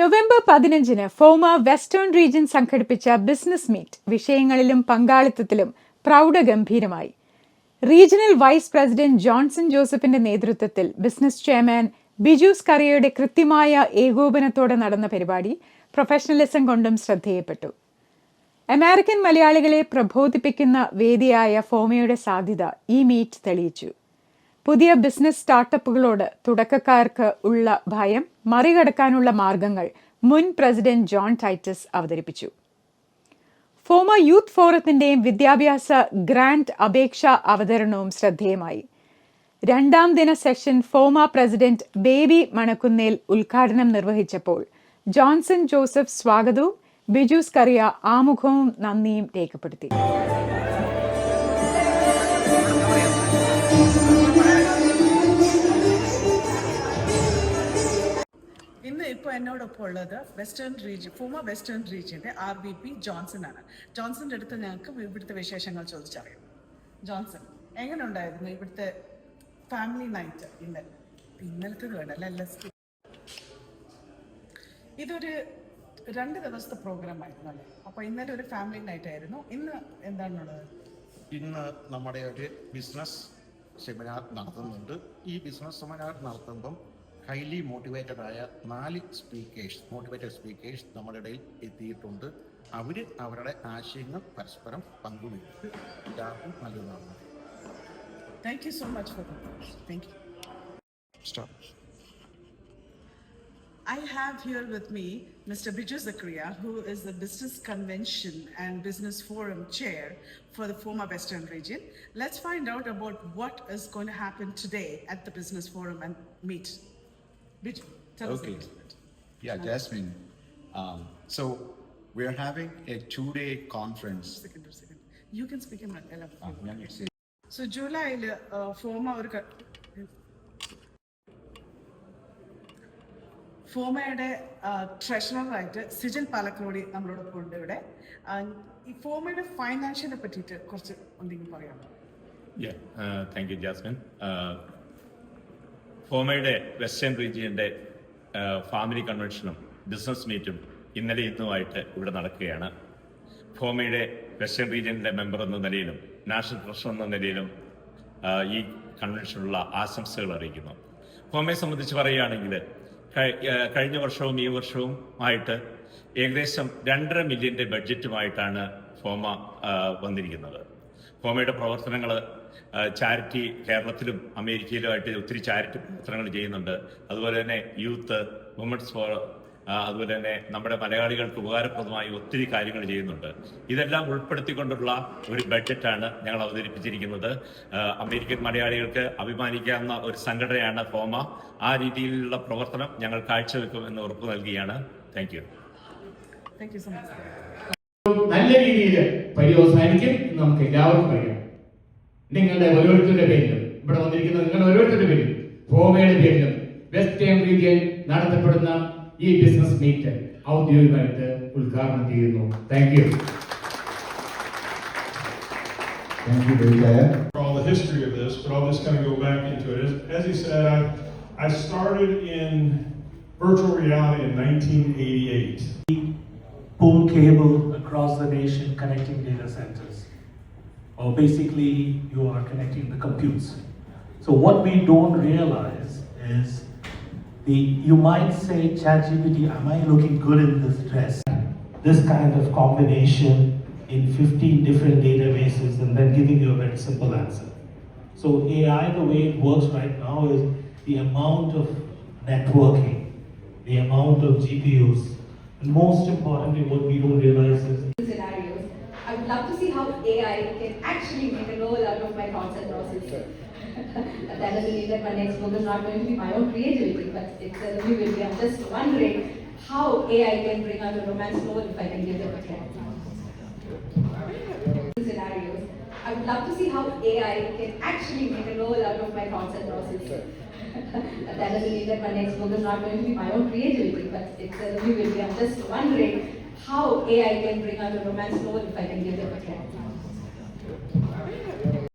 November പതിനഞ്ചിന് FOMAA western region സംഘടിപ്പിച്ച business meet വിഷയങ്ങളിലും പങ്കാളിത്തത്തിലും പ്രൗഢഗംഭീരമായി. റീജിയണൽ വൈസ് പ്രസിഡന്റ് ജോൺസൺ ജോസഫിന്റെ നേതൃത്വത്തിൽ ബിസിനസ് ചെയർമാൻ ബിജൂസ് കറിയയുടെ കൃത്യമായ ഏകോപനത്തോടെ നടന്ന പരിപാടി പ്രൊഫഷണലിസം കൊണ്ടും ശ്രദ്ധേയപ്പെട്ടു. അമേരിക്കൻ മലയാളികളെ പ്രബോധിപ്പിക്കുന്ന വേദിയായ ഫോമയുടെ സാധ്യത ഈ മീറ്റ് തെളിയിച്ചു. പുതിയ ബിസിനസ് സ്റ്റാർട്ടപ്പുകളോട് തുടക്കക്കാർക്ക് ഉള്ള ഭയം മറികടക്കാനുള്ള മാർഗങ്ങൾ മുൻ പ്രസിഡന്റ് ജോൺ ടൈറ്റസ് അവതരിപ്പിച്ചു. ഫോമ യൂത്ത് ഫോറത്തിന്റെയും വിദ്യാഭ്യാസ ഗ്രാന്റ് അപേക്ഷ അവതരണവും ശ്രദ്ധേയമായി. രണ്ടാം ദിന സെഷൻ ഫോമ പ്രസിഡന്റ് ബേബി മണക്കുന്നേൽ ഉദ്ഘാടനം നിർവഹിച്ചപ്പോൾ ജോൺസൺ ജോസഫ് സ്വാഗതവും ബിജുസ് കറിയ ആമുഖവും നന്ദിയും രേഖപ്പെടുത്തി. എന്നോടൊപ്പം ഉള്ളത് വെസ്റ്റേൺ റീജിയൻ ഫൂമ വെസ്റ്റേൺ റീജിയന്റെ ആർ ബി പി ജോൺസൺ ആണ്. ജോൺസന്റെ അടുത്ത് ഞങ്ങൾക്ക് ഇവിടുത്തെ വിശേഷങ്ങൾ ചോദിച്ചറിയാം. ജോൺസൺ എങ്ങനെ ഉണ്ടായിരുന്നു ഇവിടുത്തെ ഫാമിലി നൈറ്റ് ഇന്നലെ ഇന്നലത്തെ എസ് ഇതൊരു രണ്ട് ദിവസത്തെ പ്രോഗ്രാം ആയിരുന്നു അല്ലേ? അപ്പോൾ ഇന്നലെ ഒരു ഫാമിലി നൈറ്റ് ആയിരുന്നു. ഇന്ന് എന്താണുള്ളത്? ഇന്ന് നമ്മുടെ ഒരു ബിസിനസ് സെമിനാർ നടത്തുന്നുണ്ട്. ഈ ബിസിനസ് സെമിനാർ നടത്തുമ്പം ഹൈലി മോട്ടിവേറ്റഡ് ആയ നാല് സ്പീക്കേഴ്സ് മോട്ടിവേറ്റഡ് സ്പീക്കേഴ്സ് നമ്മുടെ ഇടയിൽ എത്തിയിട്ടുണ്ട് അവർ അവരുടെ ആശയങ്ങൾ പരസ്പരം എല്ലാവർക്കും നല്ലതാണ് thank you so much for thank you I have here with me Mr. Biju Zakaria, who is the Business Convention and Business Forum Chair for the former Western Region. Let's find out about what is going to happen today at the Business Forum and meet. Biju, tell us a Okay. little bit. Yeah, Jasmine. Um, so we're having a two-day conference. Second or second. You can speak in Malayalam. Ah, So July day. So ജൂലൈയിൽ ഫോമ ഒരു ക- ഫോമയുടെ ട്രഷററായിട്ട് സിജൻ പാലക്കോടി നമ്മളോടൊപ്പം ഉണ്ട് ഇവിടെ ആ, ഈ ഫോമയുടെ ഫൈനാൻഷ്യലിനെ പറ്റിയിട്ട് കുറച്ച് എന്തെങ്കിലും പറയാമോ Yeah, uh, thank you, Jasmine. Uh, ഫോമയുടെ വെസ്റ്റേൺ റീജിയന്റെ ഫാമിലി കൺവെൻഷനും ബിസിനസ് മീറ്റും ഇന്നലെ ഇന്നുമായിട്ട് ഇവിടെ നടക്കുകയാണ്. ഹോമയുടെ വെസ്റ്റേൺ റീജിയനിലെ മെമ്പർ എന്ന നിലയിലും നാഷണൽ ട്രഷർ എന്ന നിലയിലും ഈ കൺവെൻഷനുള്ള ആശംസകൾ അറിയിക്കുന്നു. ഹോമയെ സംബന്ധിച്ച് പറയുകയാണെങ്കിൽ കഴിഞ്ഞ വർഷവും ഈ വർഷവും ആയിട്ട് ഏകദേശം രണ്ടര മില്യന്റെ ബഡ്ജറ്റുമായിട്ടാണ് ഫോമ വന്നിരിക്കുന്നത്. ഫോമയുടെ പ്രവർത്തനങ്ങൾ ചാരിറ്റി കേരളത്തിലും അമേരിക്കയിലുമായിട്ട് ഒത്തിരി ചാരിറ്റി പ്രവർത്തനങ്ങൾ ചെയ്യുന്നുണ്ട്. അതുപോലെ തന്നെ യൂത്ത് വുമൻസ് ഫോർ അതുപോലെ തന്നെ നമ്മുടെ മലയാളികൾക്ക് ഉപകാരപ്രദമായി ഒത്തിരി കാര്യങ്ങൾ ചെയ്യുന്നുണ്ട്. ഇതെല്ലാം ഉൾപ്പെടുത്തിക്കൊണ്ടുള്ള ഒരു ബഡ്ജറ്റാണ് ഞങ്ങൾ അവതരിപ്പിച്ചിരിക്കുന്നത്. അമേരിക്കൻ മലയാളികൾക്ക് അഭിമാനിക്കാവുന്ന ഒരു സംഘടനയാണ് ഹോമ ആ രീതിയിലുള്ള പ്രവർത്തനം ഞങ്ങൾ കാഴ്ചവെക്കും എന്ന് ഉറപ്പ് നൽകുകയാണ്. Thank you. Thank you so much നല്ല രീതിയിൽ പര്യവസാനിക്കും എന്ന് നമുക്ക് എല്ലാവർക്കും അറിയാം നിങ്ങളുടെ ഓരോരുത്തരുടെ പേരിലും ഇവിടെ വന്നിരിക്കുന്ന നിങ്ങളുടെ ഓരോരുത്തരുടെ പേരിലും ഹോമയുടെ പേരിലും വെസ്റ്റേൺ റീജിയൻ നടത്തപ്പെടുന്ന ഈ ബിസിനസ് മീറ്റ് ഔദ്യോഗികമായിട്ട് ഉദ്ഘാടനം ചെയ്യുന്നു thank you Thank you, Brigadier. all the history of this, but I'll just kind of go back into it. As, as he said, I, I started in virtual reality in 1988. pull cable across the nation connecting data centers. Or basically, you are connecting the computes. So what we don't realize is the you might say ChatGPT, am I looking good in this dress? This kind of combination in 15 different databases and then giving you a very simple answer. So AI, the way it works right now is the amount of networking, the amount of GPUs, and most importantly, what we don't realize is scenarios. I would love to see how AI can actually make a role out of my thoughts and processes. that doesn't mean that my next book is not going to be my own creativity, but it certainly will be. I'm just wondering how AI can bring out a romance novel if I can give them a try. Scenarios. I would love to see how AI can actually make a role out of my thoughts and processes. That doesn't mean that my next book is not going to be my own creativity, but it certainly will be. I'm just wondering how AI can bring out a romance novel if I can give it a try.